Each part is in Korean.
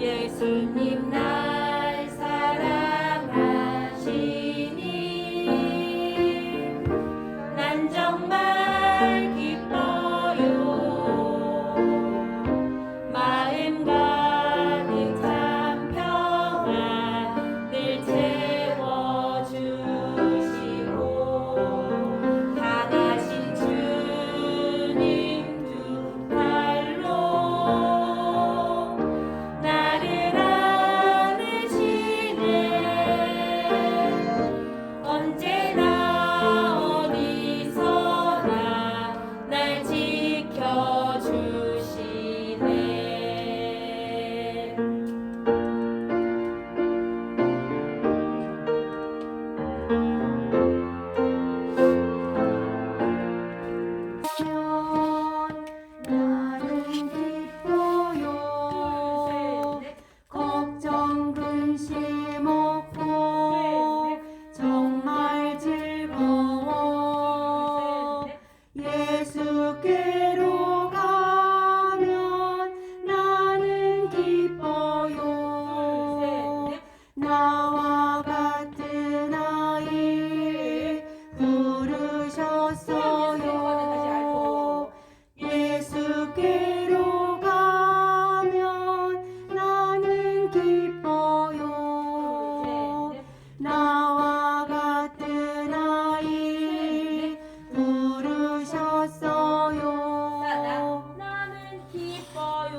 예수님 나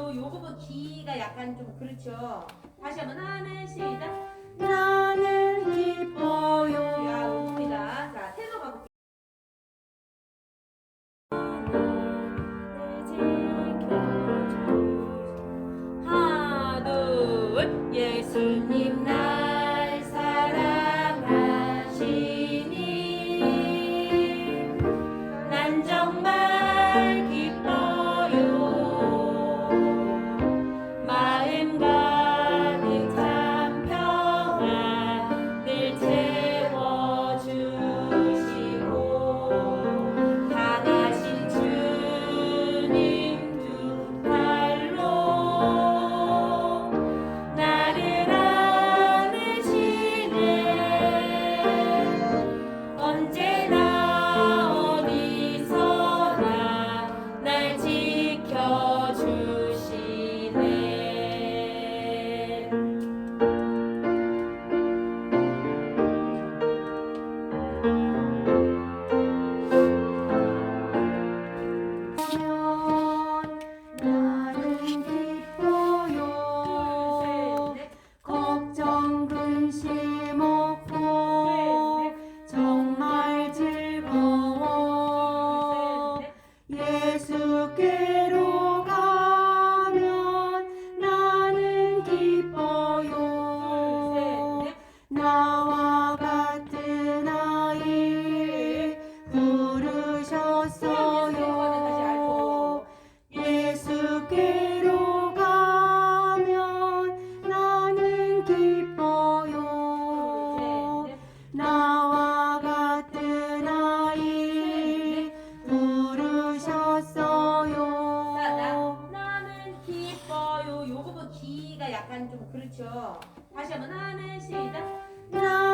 요, 요 부분 기가 약간 좀 그렇죠. 다시 한번 하나 시작. 나는 기뻐요. 그렇죠. 다시 한번 하나 시작.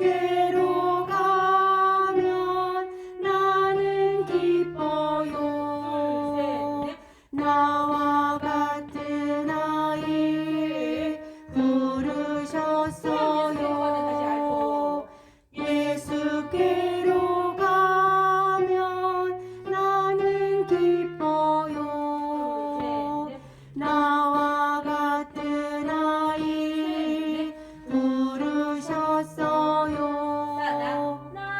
again.